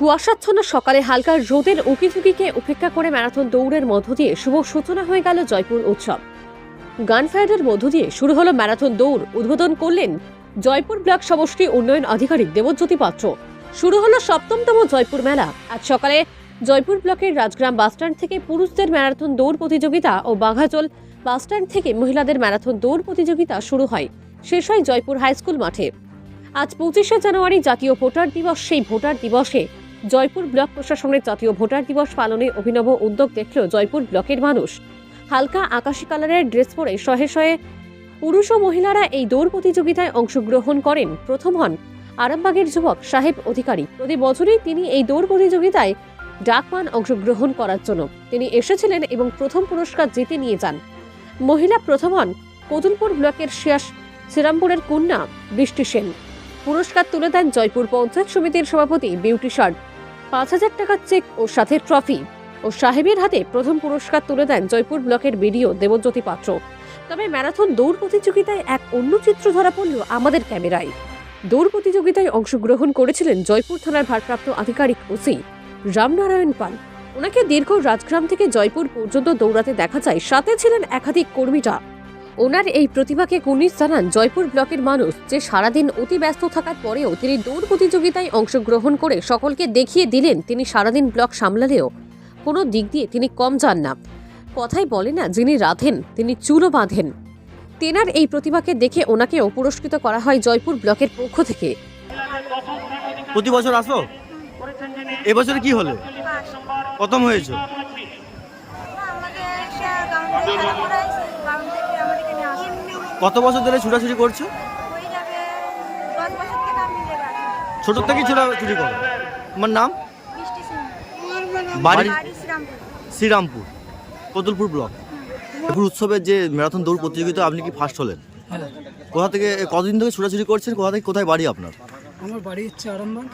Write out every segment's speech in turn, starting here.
কুয়াশাচ্ছন্ন সকালে হালকা রোদের উকিঝুঁকিকে উপেক্ষা করে ম্যারাথন দৌড়ের মধ্য দিয়ে শুভ সূচনা হয়ে গেল জয়পুর উৎসব। গানফায়ারের মধ্য দিয়ে শুরু হলো ম্যারাথন দৌড়। উদ্বোধন করলেন জয়পুর ব্লক সমষ্টি উন্নয়ন আধিকারিক দেবজ্যোতি পাত্র। শুরু হলো সপ্তমতম জয়পুর মেলা। আজ সকালে জয়পুর ব্লকের রাজগ্রাম বাসস্ট্যান্ড থেকে পুরুষদের ম্যারাথন দৌড় প্রতিযোগিতা ও বাঘাজল বাসস্ট্যান্ড থেকে মহিলাদের ম্যারাথন দৌড় প্রতিযোগিতা শুরু হয়। শেষ হয় জয়পুর হাইস্কুল মাঠে। আজ পঁচিশে জানুয়ারি জাতীয় ভোটার দিবস। সেই ভোটার দিবসে জয়পুর ব্লক প্রশাসনের জাতীয় ভোটার দিবস পালনে অভিনব উদ্যোগ দেখল জয়পুর ব্লকের মানুষ। হালকা আকাশি কালারের ড্রেস পরে শহে শহে পুরুষ ও মহিলারা এই দৌড় প্রতিযোগিতায় অংশগ্রহণ করেন। প্রথম হন আরামবাগের যুবক সাহেব অধিকারী। প্রতি বছরই তিনি এই দৌড় প্রতিযোগিতায় ডাক পান অংশগ্রহণ করার জন্য। তিনি এসেছিলেন এবং প্রথম পুরস্কার জিতে নিয়ে যান। মহিলা প্রথম হন কতুলপুর ব্লকের শিয়াস, শ্রীরামপুরের কন্যা বৃষ্টি সেন। পুরস্কার তুলে দেন জয়পুর পঞ্চায়েত সমিতির সভাপতি বিউটি শার্ট পাঁচ হাজার টাকার চেক ও সাথে ট্রফি। ও সাহেবের হাতে প্রথম পুরস্কার তুলে দেন জয়পুর ব্লকের বিডিও দেবজ্যোতি পাত্র। তবে ম্যারাথন দৌড় প্রতিযোগিতায় এক অন্য চিত্র ধরা পড়ল আমাদের ক্যামেরায়। দৌড় প্রতিযোগিতায় অংশগ্রহণ করেছিলেন জয়পুর থানার ভারপ্রাপ্ত আধিকারিক ওসি রামনারায়ণ পাল। ওনাকে দীর্ঘ রাজগ্রাম থেকে জয়পুর পর্যন্ত দৌড়াতে দেখা যায়, সাথে ছিলেন একাধিক কর্মীরা। ওনার এই প্রতিভাকে কুর্নিশ জানান জয়পুর ব্লকের মানুষ যে সারাদিন অতি ব্যস্ত থাকার পরেও তিনি দৌড় প্রতিযোগিতায় অংশগ্রহণ করে সকলকে দেখিয়ে দিলেন তিনি সারাদিন ব্লক সামলালেও কোনো দিক দিয়ে তিনি কম যান না। কথাই বলে না যিনি রাধেন তিনি চুলও বাঁধেন। তেনার এই প্রতিভাকে দেখে ওনাকেও পুরস্কৃত করা হয় জয়পুর ব্লকের পক্ষ থেকে। প্রতি বছর আসো? এবছরে কি হলো? প্রথম হয়েছে? কত বছর ধরে ছুটাছুটি করছ? বছর থেকে ছুটাছুটি করো। তোমার নাম? বাড়ি? শ্রীরামপুর। শ্রীরামপুর কতুলপুর ব্লক। জয়পুর উৎসবের যে ম্যারাথন দৌড় প্রতিযোগিতা আপনি কি ফার্স্ট হলেন? কোথা থেকে কতদিন থেকে ছুটাছুটি করছেন? কোথা থেকে কোথায় বাড়ি আপনার? আমার বাড়ি হচ্ছে আরামবাগ।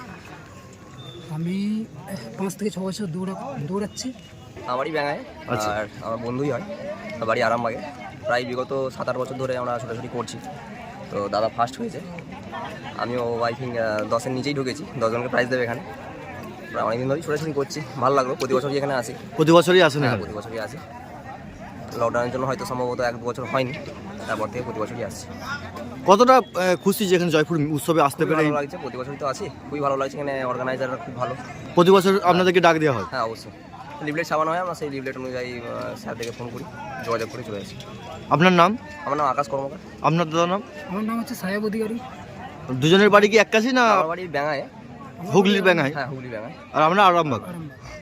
আমি পাঁচ থেকে ছ বছর দৌড়া দৌড়াচ্ছি। আমারই ব্যাঙায় আচ্ছা। আর আমার বন্ধুই হয়। আমার বাড়ি আরামবাগে। প্রায় বিগত সাত আট বছর ধরে আমরা ছোটাছুটি করছি। তো দাদা ফার্স্ট হয়েছে। আমিও আই থিঙ্ক দশের নিচেই ঢুকেছি। দশজনকে প্রাইজ দেবে এখানে। প্রায় অনেকদিন ধরেই ছোটাছুটি করছি। ভালো লাগল। প্রতি বছরই এখানে আসি। প্রতি বছরই আসেন হ্যাঁ এখানে? প্রতি বছরই আসি। লকডাউনের জন্য হয়তো সম্ভবত এক বছর হয়নি। তারপর থেকে প্রতি বছরই আসছি। কতটা খুশি যেখানে জয়পুর উৎসবে আসতে পেরে? ভালো লাগছে। প্রতি বছরই তো আছি। খুবই ভালো লাগছে। এখানে অর্গানাইজাররা খুব ভালো। প্রতি বছর আপনাদেরকে ডাক দেওয়া হয়? হ্যাঁ অবশ্যই। লিভলেট ছাপানো হয় আমরা সেই লিভলেট অনুযায়ী স্যার থেকে ফোন করি যোগাযোগ করে চলে আসি। আপনার নাম? আমার নাম আকাশ কর্মকার। আপনার দাদার নাম? আমার নাম হচ্ছে সাহেব অধিকারী। দুজনের বাড়ি কি এক কাছে না আমার বাড়ি ব্যাঙায় হুগলির ব্যাঙায় হ্যাঁ হুগলি ব্যাঙায় আর আমরা আরামবাগ।